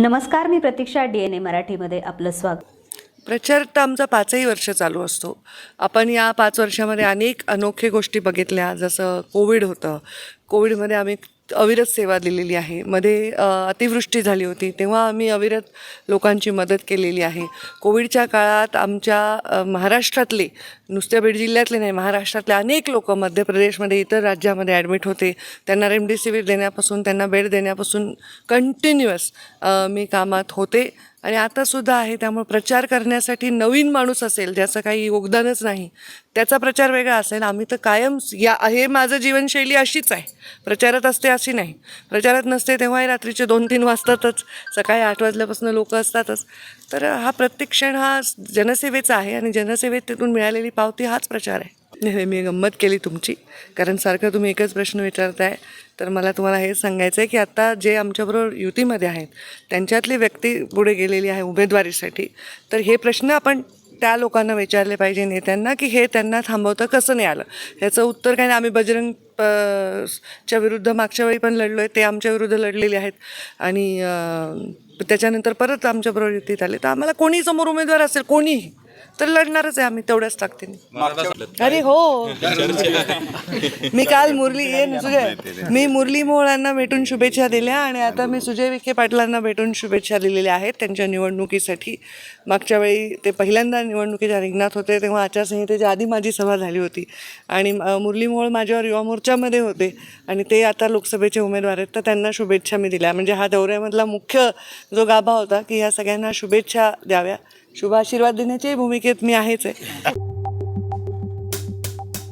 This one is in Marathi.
नमस्कार मी प्रतीक्षा डी एन ए मराठीमध्ये आपलं स्वागत. प्रचार तर आमचा पाचही वर्ष चालू असतो. आपण या पाच वर्षामध्ये अनेक अनोखे गोष्टी बघितल्या जसं कोविड होतं. कोविडमध्ये आम्ही अविरत सेवा दिलेली आहे. मध्ये अतिवृष्टी झाली होती. तेव्हा आम्ही अविरत लोकांची मदत केलेली आहे. कोविडच्या काळात आमच्या महाराष्ट्रातले नुसत्या बीड जिल्ह्यातले नाही महाराष्ट्रातले अनेक लोक मध्य प्रदेशमध्ये इतर राज्यामध्ये ॲडमिट होते. त्यांना रेमडेसिवीर देण्यापासून त्यांना बेड देण्यापासून कंटिन्युअस मी कामात होते. आणि आतासुद्धा आहे त्यामुळे प्रचार करण्यासाठी नवीन माणूस असेल ज्याचं काही योगदानच नाही त्याचा प्रचार वेगळा असेल. आम्ही तर कायम या हे माझं जीवनशैली अशीच आहे. प्रचारात असते अशी नाही. प्रचारात नसते तेव्हाही रात्रीचे दोन तीन वाजतातच. सकाळी आठ वाजल्यापासून लोक असतातच. तर हा प्रत्येक क्षण हा जनसेवेचा आहे आणि जनसेवेतून मिळालेली पावती हाच प्रचार आहे. नेहमी मी गंमत केली तुमची. कारण सारखं तुम्ही एकच प्रश्न विचारताय. तर मला तुम्हाला हे सांगायचं आहे की आता जे आमच्याबरोबर युतीमध्ये आहेत त्यांच्यातली व्यक्ती पुढे गेलेली आहे उमेदवारीसाठी. तर हे प्रश्न आपण त्या लोकांना विचारले पाहिजे नेत्यांना की हे त्यांना थांबवतं कसं नाही आलं? ह्याचं उत्तर काय नाही आम्ही बजरंग प- च्या विरुद्ध मागच्या वेळी पण लढलो आहे ते आमच्या विरुद्ध लढलेले आहेत. आणि त्याच्यानंतर परत आमच्याबरोबर युतीत आले. तर आम्हाला कोणी समोर उमेदवार असेल? कोणीही. तर लढणारच आहे आम्ही तेवढ्याच ताकदीने अरे हो. मी काल मुरली ये ना सुजय. मी मुरली मोहोळांना भेटून शुभेच्छा दिल्या आणि आता मी सुजय विखे पाटलांना भेटून शुभेच्छा दिलेल्या आहेत त्यांच्या निवडणुकीसाठी. मागच्या वेळी ते पहिल्यांदा निवडणुकीच्या रिंगणात होते तेव्हा आचारसंहितेच्या आधी माझी सभा झाली होती. आणि मुरली मोहोळ माझ्यावर युवा मोर्चामध्ये होते आणि ते आता लोकसभेचे उमेदवार आहेत तर त्यांना शुभेच्छा मी दिल्या. म्हणजे हा दौऱ्यामधला मुख्य जो गाभा होता की ह्या सगळ्यांना शुभेच्छा द्याव्या. शुभ आशीर्वाद देण्याच्याही भूमिकेत मी आहेच आहे.